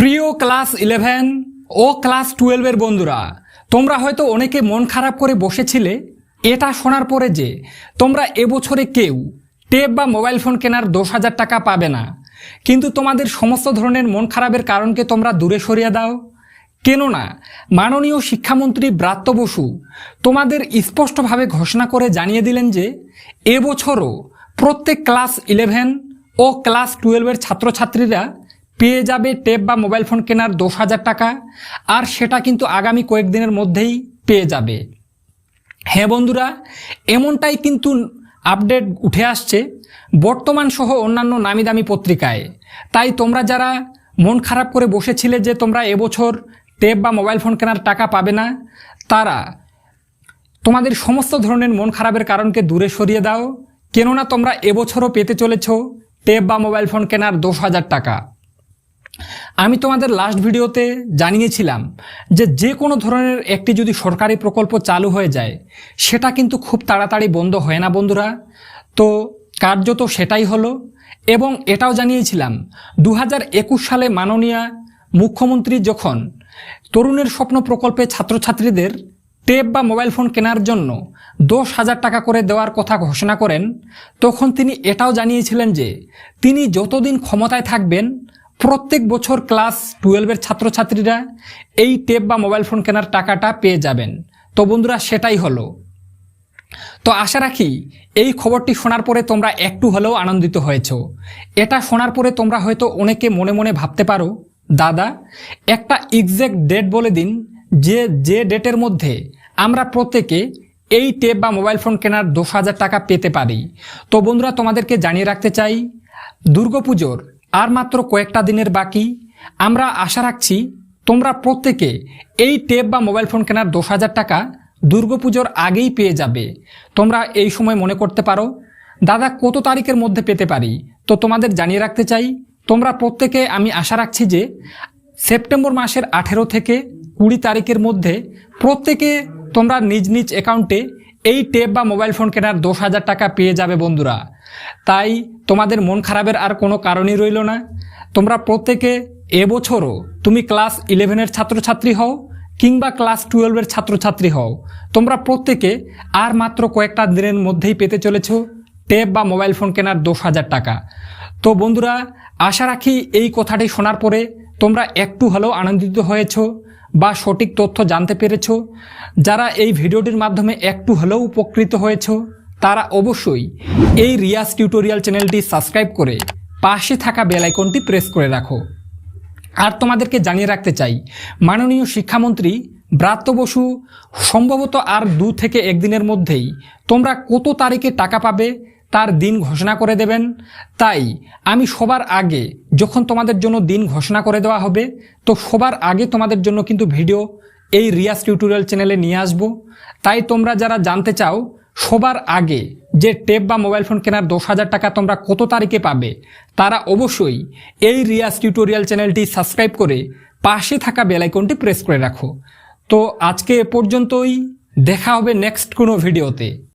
প্রিয় class eleven ও class টুয়েলভের বন্ধুরা, তোমরা হয়তো অনেকে মন খারাপ করে বসেছিলে। এটা শোনার পরে যে, তোমরা এবছরে কেউ টেপ বা মোবাইল ফোন কেনার দশ হাজার টাকা পাবে না। কিন্তু তোমাদের সমস্ত ধরনের মন খারাপের কারণকে তোমরা দূরে সরিয়ে দাও। কেননা, মাননীয় শিক্ষামন্ত্রী ব্রাত্য বসু তোমাদের স্পষ্টভাবে ঘোষণা করে জানিয়ে দিলেন যে এবছরও প্রত্যেক ক্লাস ইলেভেন ও ক্লাস টুয়েলভের ছাত্রছাত্রীরা পেয়ে যাবে টেপ বা মোবাইল ফোন কেনার দশ হাজার টাকা, আর সেটা কিন্তু আগামী কয়েকদিনের মধ্যেই পেয়ে যাবে। হ্যাঁ বন্ধুরা, এমনটাই কিন্তু আপডেট উঠে আসছে বর্তমান সহ অন্যান্য নামি দামি পত্রিকায়। তাই তোমরা যারা মন খারাপ করে বসেছিলে যে তোমরা এবছর টেপ বা মোবাইল ফোন কেনার টাকা পাবে না, তারা তোমাদের সমস্ত ধরনের মন খারাপের কারণকে দূরে সরিয়ে দাও। কেননা তোমরা এবছরও পেতে চলেছ টেপ বা মোবাইল ফোন কেনার দশ হাজার টাকা। আমি তোমাদের লাস্ট ভিডিওতে জানিয়েছিলাম যে যে কোনো ধরনের একটি যদি সরকারি প্রকল্প চালু হয়ে যায়, সেটা কিন্তু খুব তাড়াতাড়ি বন্ধ হয় না বন্ধুরা? তো কার্যত সেটাই হলো এবং এটাও জানিয়েছিলাম দু হাজার একুশ সালে মাননীয় মুখ্যমন্ত্রী যখন তরুণের স্বপ্ন প্রকল্পে ছাত্রছাত্রীদের টেপ বা মোবাইল ফোন কেনার জন্য দশ হাজার টাকা করে দেওয়ার কথা ঘোষণা করেন, তখন তিনি এটাও জানিয়েছিলেন যে তিনি যতদিন ক্ষমতায় থাকবেন প্রত্যেক বছর ক্লাস টুয়েলভের ছাত্রছাত্রীরা এই টেপ বা মোবাইল ফোন কেনার টাকাটা পেয়ে যাবেন। তো বন্ধুরা, সেটাই হলো। তো আশা রাখি এই খবরটি শোনার পরে তোমরা একটু হলেও আনন্দিত হয়েছ। এটা শোনার পরে তোমরা হয়তো অনেকে মনে মনে ভাবতে পারো, দাদা, একটা এক্স্যাক্ট ডেট বলে দিন যে যে ডেটের মধ্যে আমরা প্রত্যেকে এই টেপ বা মোবাইল ফোন কেনার দশ হাজার টাকা পেতে পারি। তো বন্ধুরা, তোমাদেরকে জানিয়ে রাখতে চাই দুর্গাপুজোর আর মাত্র কয়েকটা দিনের বাকি। আমরা আশা রাখছি তোমরা প্রত্যেকে এই টেপ বা মোবাইল ফোন কেনার দশ হাজার টাকা দুর্গাপুজোর আগেই পেয়ে যাবে। তোমরা এই সময় মনে করতে পারো, দাদা কত তারিখের মধ্যে পেতে পারি? তো তোমাদের জানিয়ে রাখতে চাই, তোমরা প্রত্যেকে আমি আশা রাখছি যে সেপ্টেম্বর মাসের আঠেরো থেকে কুড়ি তারিখের মধ্যে প্রত্যেকে তোমরা নিজ নিজ অ্যাকাউন্টে এই টেপ বা মোবাইল ফোন কেনার দশ হাজার টাকা পেয়ে যাবে বন্ধুরা। তাই তোমাদের মন খারাপের আর কোনো কারণই রইল না। তোমরা প্রত্যেকে এবছরও তুমি ক্লাস ইলেভেনের ছাত্রছাত্রী হও কিংবা ক্লাস টুয়েলভের ছাত্রছাত্রী হও। তোমরা প্রত্যেকে আর মাত্র কয়েকটা দিনের মধ্যেই পেতে চলেছ টেপ বা মোবাইল ফোন কেনার দশ হাজার টাকা। তো বন্ধুরা, আশা রাখি এই কথাটি শোনার পরে তোমরা একটু হলেও আনন্দিত হয়েছ। বা সঠিক তথ্য জানতে পেরেছ? যারা এই ভিডিওটির মাধ্যমে একটু হলেও উপকৃত হয়েছ, তারা অবশ্যই এই রিয়াজ টিউটোরিয়াল চ্যানেলটি সাবস্ক্রাইব করে পাশে থাকা বেল আইকনটি প্রেস করে রাখো। আর তোমাদেরকে জানিয়ে রাখতে চাই, মাননীয় শিক্ষামন্ত্রী ব্রাত্য বসু, সম্ভবত আর দু থেকে একদিনের মধ্যেই তোমরা কত তারিখে টাকা পাবে তার দিন ঘোষণা করে দেবেন। তাই আমি সবার আগে যখন তোমাদের জন্য দিন ঘোষণা করে দেওয়া হবে, তো সবার আগে তোমাদের জন্য কিন্তু ভিডিও এই রিয়াজ টিউটোরিয়াল চ্যানেলে নিয়ে আসব। তাই তোমরা যারা জানতে চাও, সবার আগে যে টেপ বা মোবাইল ফোন কেনার দশ হাজার টাকা তোমরা কত তারিখে পাবে, তারা অবশ্যই এই রিয়াজ টিউটোরিয়াল চ্যানেলটি সাবস্ক্রাইব করে পাশে থাকা বেলাইকনটি প্রেস করে রাখো। তো আজকে এ পর্যন্তই, দেখা হবে নেক্সট কোনো ভিডিওতে।